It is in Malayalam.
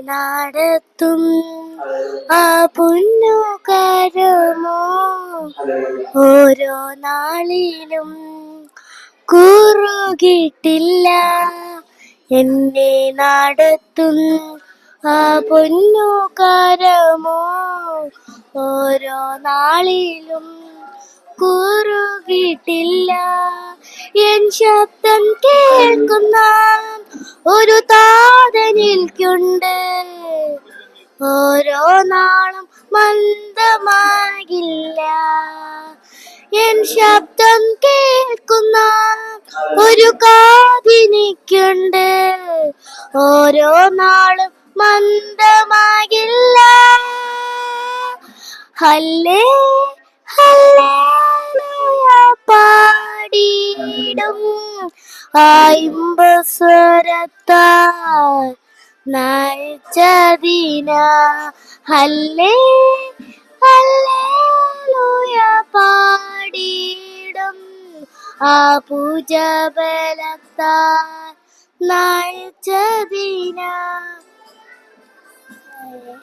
നടത്തും. ആ പുല്ലുകരമോ കരമോ ഓരോ നാളിലും കൂറുകിട്ടില്ല. എന്നെ നടത്തും. ആ പൊന്നുകരമോ? ഓരോ നാളിലും കൂറുകിട്ടില്ല. എൻ ശബ്ദം കേൾക്കുന്ന ഒരു താതനിൽക്കുണ്ട് ഓരോ നാളും മന്ദമാകില്ല. എൻ ശബ്ദം കേൾക്കുന്ന ഒരു കാതിനിക്കുണ്ട് ഓരോ നാളും മന്ദമാകില്ല. ഹല്ലേ ഹല്ലേ പാടിയിടും. ആയിമ്പസ്വരത്താൽ നയിച്ചതിന ഹല്ലേ ഹല്ലേലൂയ പാടിയിടും ആ പൂജ ബലത്താൽ നയിച്ചതിന